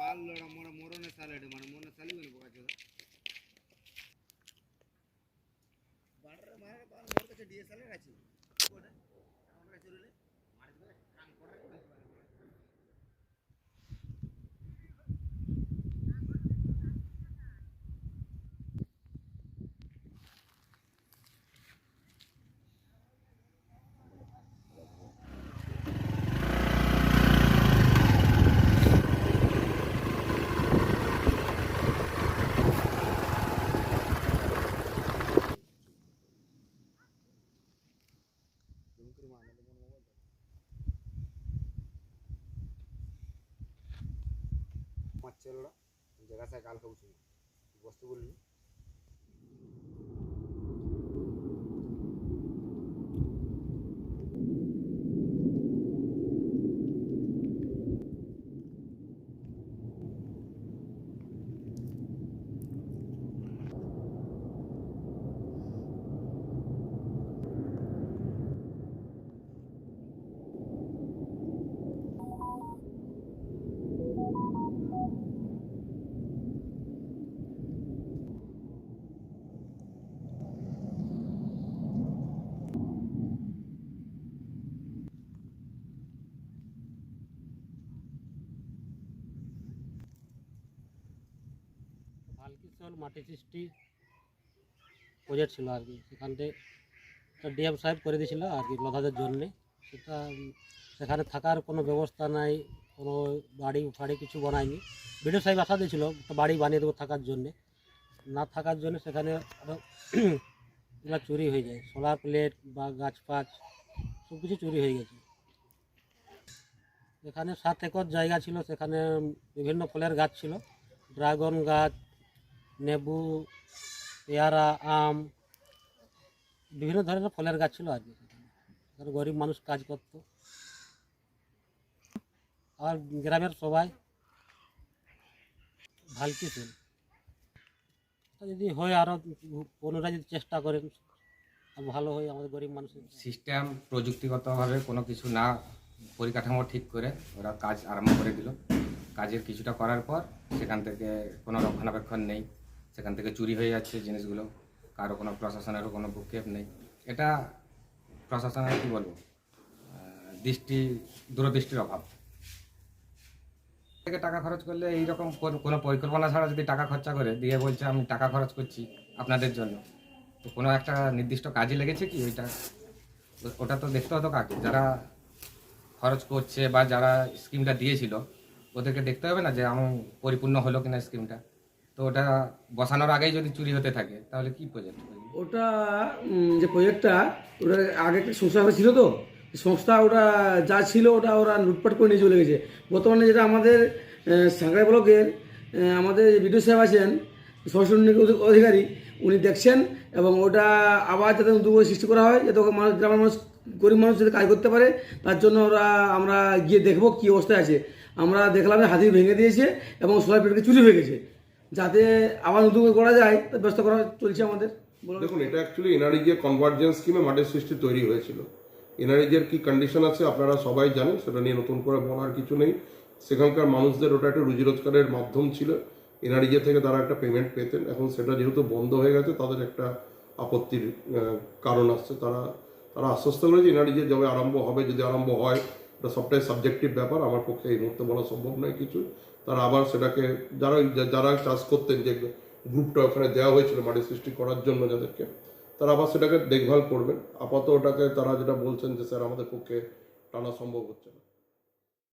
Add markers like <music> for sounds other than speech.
బాల్లో మూడ మూడోనే సాలేడు మనం మూడో సాలి వెళ్ళిపోవచ్చు బర్ర మారే బాల్ నోరుకొచ్చే డిఎస్ఎల్ఏ రాచి మచ్చలు జగసాయ కాలు కవుతుంది আলকিশল মাটি সৃষ্টি প্রজেক্ট ছিল আর কি। সেখানতে থেকে ডিএম সাহেব করে দিয়েছিল আর কি লধাদের জন্যে। সেটা, সেখানে থাকার কোনো ব্যবস্থা নাই, কোনো বাড়ি ফাড়ি কিছু বানায়নি। বিডিও সাহেব আশা দিয়েছিল বাড়ি বানিয়ে দেবো থাকার জন্যে। না থাকার জন্য সেখানে <clears throat> এগুলো চুরি হয়ে যায়। সোলার প্লেট বা গাছপাছ সব কিছু চুরি হয়ে গেছে। এখানে সাত একর জায়গা ছিল, সেখানে বিভিন্ন ফলের গাছ ছিল। ড্রাগন গাছ লেবু পেয়ারা, আম, বিভিন্ন ধরনের ফলের গাছ ছিল আর কি গরিব মানুষ কাজ করতো। আর গ্রামের সবাই ভালকি ছিল যদি হয় আরও পুনরায় যদি চেষ্টা করেন ভালো হয় আমাদের গরিব মানুষের সিস্টেম প্রযুক্তিগতভাবে কোনো কিছু না, পরিকাঠামো ঠিক করে ওরা কাজ আরম্ভ করে দিল। কাজের কিছুটা করার পর সেখান থেকে কোনো রক্ষণাবেক্ষণ নেই। সেখান থেকে চুরি হয়ে যাচ্ছে জিনিসগুলো। কারও কোনো প্রশাসনেরও কোনো ভূক্ষেপ নেই। এটা প্রশাসনের, কী বলব দৃষ্টি, দূরদৃষ্টির অভাব। থেকে টাকা খরচ করলে এইরকম কোন- পরিকল্পনা ছাড়া যদি টাকা খরচা করে, দিয়ে বলছে আমি টাকা খরচ করছি আপনাদের জন্য। তো কোনো একটা নির্দিষ্ট কাজে লেগেছে কি ওইটা? ওটা তো দেখতে হতো কাকে? যারা খরচ করছে বা যারা স্কিমটা দিয়েছিল, ওদেরকে দেখতে হবে না যে আমি পরিপূর্ণ হলো কিনা স্কিমটা। তো ওটা বসানোর আগেই যদি চুরি হতে থাকে, তাহলে কি প্রজেক্ট ওটা যে প্রজেক্টটা ওটা আগে একটা সংস্থা ছিল তো সংস্থা ওটা যা ছিল ওটা ওরা লুটপাট করে নিয়ে চলে গেছে। বর্তমানে যেটা আমাদের সাংগ্রাই ব্লকের আমাদের বিডিও সাহেব আছেন সরস্বতী অধিকারী, উনি দেখছেন এবং ওটা আবার যাতে করে সৃষ্টি করা হয়, যাতে মানুষ, গ্রামের মানুষ, গরিব মানুষ যাতে কাজ করতে পারে, তার জন্য ওরা, আমরা গিয়ে দেখব কী অবস্থায় আছে। আমরা দেখলাম যে হাতি ভেঙে দিয়েছে এবং সোলার প্লেটকে চুরি হয়ে গেছে। যাতে আবার নতুন করা যায় তার ব্যবস্থা করা চলছে আমাদের। দেখুন, এটা অ্যাকচুয়ালি এনআরইজি কনভার্জেন্স স্কিমে মাঠের সৃষ্টি তৈরি হয়েছিল। এনআরইজির কি কন্ডিশন আছে আপনারা সবাই জানেন, সেটা নিয়ে নতুন করে বলার কিছু নেই। সেখানকার মানুষদের ওটা একটা রুজি রোজগারের মাধ্যম ছিল। এনআরইজি থেকে তারা একটা পেমেন্ট পেতেন। এখন সেটা যেহেতু বন্ধ হয়ে গেছে, তাদের একটা আপত্তির কারণ আসছে। তারা তারা আশ্বস্ত করেছে এনআরইজি যবে আরম্ভ হবে, যদি আরম্ভ হয়, এটা সবটাই সাবজেক্টিভ ব্যাপার। আমার পক্ষে এই মুহূর্তে বলা সম্ভব নয় কিছু। তারা আবার সেটাকে যারা যারা চাষ করতেন যে গ্রুপটা ওখানে দেওয়া হয়েছিল মাটি সৃষ্টি করার জন্য যাদেরকে, তারা আবার সেটাকে দেখভাল করবেন। আপাতত ওটাকে তারা যেটা বলছেন যে, স্যার, আমাদের পক্ষে টানা সম্ভব হচ্ছে না।